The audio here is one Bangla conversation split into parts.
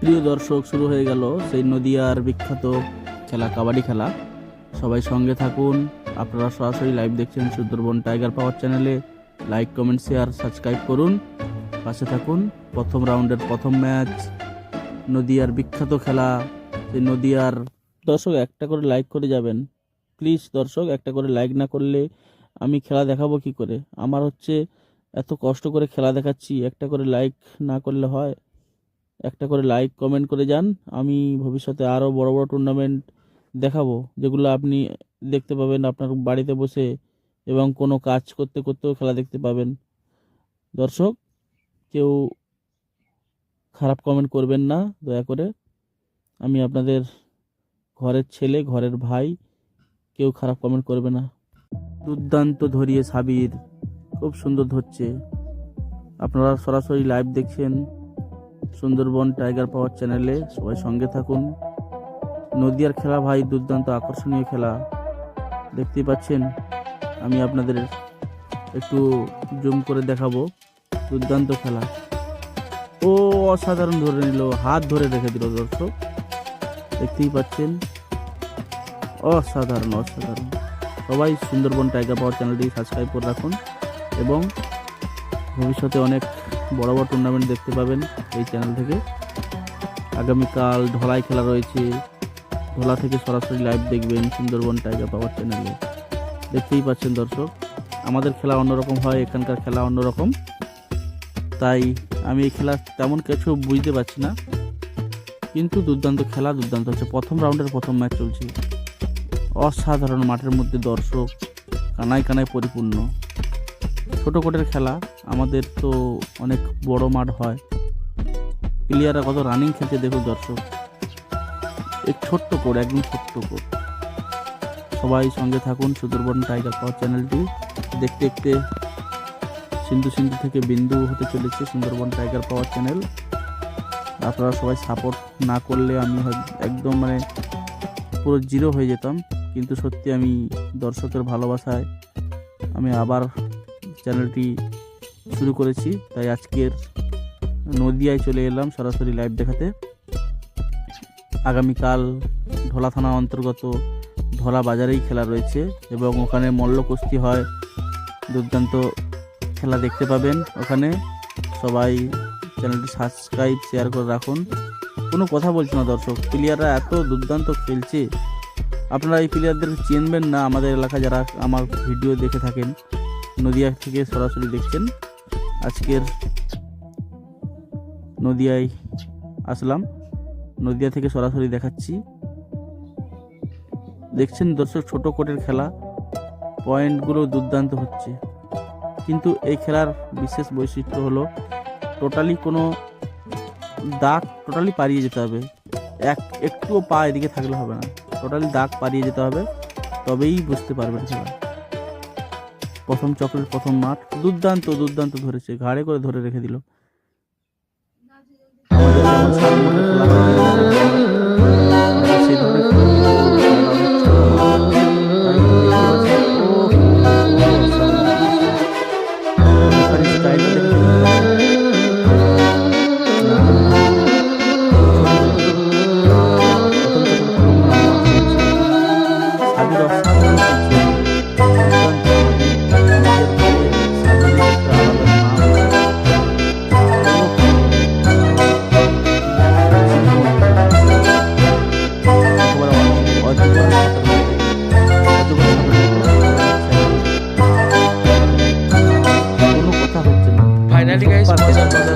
প্রিয় দর্শক, শুরু হয়ে গেল সেই নদিয়ার বিখ্যাত খেলা, কাবাডি খেলা। সবাই সঙ্গে থাকুন। আপনারা সরাসরি লাইভ দেখছেন সুন্দরবন টাইগার পাওয়ার চ্যানেলে। লাইক কমেন্ট শেয়ার সাবস্ক্রাইব করুন। পাশে থাকুন। প্রথম রাউন্ডের প্রথম ম্যাচ নদিয়ার বিখ্যাত খেলা। সেই নদিয়ার দর্শক, একটা করে লাইক করে যাবেন। প্লিজ দর্শক, একটা করে লাইক না করলে আমি খেলা দেখাবো কি করে? আমার হচ্ছে এত কষ্ট করে খেলা দেখাচ্ছি, একটা করে লাইক না করলে হয়। একটা করে লাইক কমেন্ট করে যান। আমি ভবিষ্যতে আরও বড় বড় টুর্নামেন্ট দেখাবো, যেগুলো আপনি দেখতে পাবেন আপনার বাড়িতে বসে এবং কোনো কাজ করতে করতেও খেলা দেখতে পাবেন। দর্শক, কেউ খারাপ কমেন্ট করবেন না, দয়া করে। আমি আপনাদের ঘরের ছেলে, ঘরের ভাই, কেউ খারাপ কমেন্ট করবে না। দুর্দান্ত ধরিয়ে সাবির, খুব সুন্দর ধরছে। আপনারা সরাসরি লাইভ দেখছেন। সুন্দরবন টাইগার পাওয়ার চ্যানেলে সবাই সঙ্গে থাকুন। নদিয়ার খেলা ভাই, দুর্দান্ত আকর্ষণীয় খেলা। দেখতেই পাচ্ছেন, আমি আপনাদের একটু জুম করে দেখাবো। দুর্দান্ত খেলা। ও অসাধারণ ধরে নিল, হাত ধরে রেখে দিল দর্শক। দেখতেই পাচ্ছেন, অসাধারণ অসাধারণ। সবাই সুন্দরবন টাইগার পাওয়ার চ্যানেলটি সাবস্ক্রাইব করে রাখুন এবং ভবিষ্যতে অনেক বড় বড় টুর্নামেন্ট দেখতে পাবেন এই চ্যানেল থেকে। আগামীকাল ঢলাই খেলা রয়েছে। ঢোলা থেকে সরাসরি লাইভ দেখবেন সুন্দরবন টাইগার পাওয়ার চ্যানেলে দেখতেই পাচ্ছেন দর্শক, আমাদের খেলা অন্যরকম হয়, এখানকার খেলা অন্যরকম। তাই আমি এই খেলা তেমন কিছু বুঝতে পারছি না। কিন্তু দুর্দান্ত খেলা, দুর্দান্ত হচ্ছে। প্রথম রাউন্ডের প্রথম ম্যাচ চলছে। অসাধারণ মাঠের মধ্যে দর্শক কানায় কানায় পরিপূর্ণ। ছোট কোটের খেলা, আমাদের তো অনেক বড় মাঠ হয়। প্লেয়াররা কত রানিং খেলছে দেখুন দর্শক। এক ছোট্ট কোড একদম ছোট্ট কোড সবাই সঙ্গে থাকুন সুন্দরবন টাইগার পাওয়ার চ্যানেলটি। দেখতে দেখতে সিন্ধু সিন্ধু থেকে বিন্দু হতে চলেছে সুন্দরবন টাইগার পাওয়ার চ্যানেল। আপনারা সবাই সাপোর্ট না করলে আমি একদম মানে পুরো জিরো হয়ে যেতাম। কিন্তু সত্যি আমি দর্শকের ভালোবাসায় আমি আবার চ্যানেলটি শুরু করেছি, তাই আজকের নদিয়ায় চলে এলাম সরাসরি লাইভ দেখাতে। আগামীকাল ঢোলা থানা অন্তর্গত ঢোলা বাজারেই খেলা রয়েছে এবং ওখানে মল্ল কুস্তি হয় দুর্দান্ত খেলা দেখতে পাবেন। ওখানে সবাই চ্যানেলটি সাবস্ক্রাইব শেয়ার করে রাখুন। কোনো কথা বলছে না দর্শক প্লেয়াররা এত দুর্দান্ত খেলছে। আপনারা এই প্লেয়ারদের চিনবেন না, আমাদের এলাকা যারা আমার ভিডিও দেখে থাকেন। নদিয়া থেকে সরাসরি দেখছেন। আজকের নদিয়ায় আসলাম। নদিয়া থেকে সরাসরি দেখাচ্ছি। দেখছেন দর্শক, ছোট কোটের খেলা। পয়েন্টগুলো দুর্দান্ত হচ্ছে। কিন্তু এই খেলার বিশেষ বৈশিষ্ট্য হলো টোটালি কোনো দাগ টোটালি পারিয়ে যেতে হবে। এক, একটুও পা এদিকে থাকলে হবে না। টোটালি দাগ পারিয়ে যেতে হবে, তবেই বুঝতে পারবেন খেলা। প্রথম চক্রের প্রথম মাঠ। দুর্দান্ত দুর্দান্ত ধরেছে। ঘাড়ে করে ধরে রেখে দিল।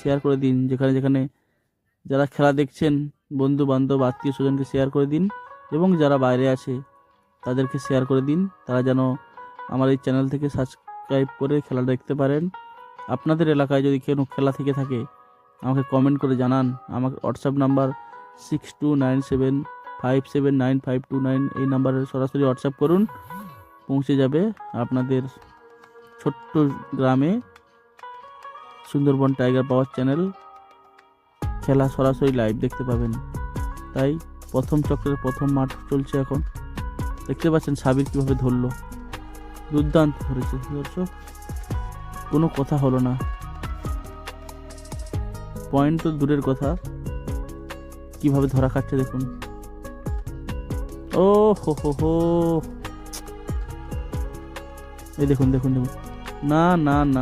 শেয়ার করে দিন। যেখানে যেখানে যারা খেলা দেখছেন বন্ধু বান্ধব আত্মীয় স্বজনকে শেয়ার করে দিন এবং যারা বাইরে আছে, তাদেরকে শেয়ার করে দিন। তারা যেন আমার এই চ্যানেল থেকে সাবস্ক্রাইব করে খেলা দেখতে পারেন। আপনাদের এলাকায় যদি কেউ খেলা থেকে থাকে, আমাকে কমেন্ট করে জানান। আমার WhatsApp number six two nine seven five seven nine five two nine এই নাম্বারে সরাসরি হোয়াটসঅ্যাপ করুন। পৌঁছে যাবে আপনাদের ছোট্ট গ্রামে সুন্দরবন টাইগার পাওয়ার চ্যানেল খেলা সরাসরি লাইভ দেখতে পাবেন। তাই প্রথম চক্রের প্রথম মাঠ চলছে এখন। দেখতে পাচ্ছেন সাবির কীভাবে ধরলো। দুর্দান্ত ধরেছে দর্শক কোনো কথা হলো না। পয়েন্ট তো দূরের কথা। কীভাবে ধরা খাচ্ছে দেখুন। ও হো হো হো এই দেখুন দেখুন দেখুন। না না না।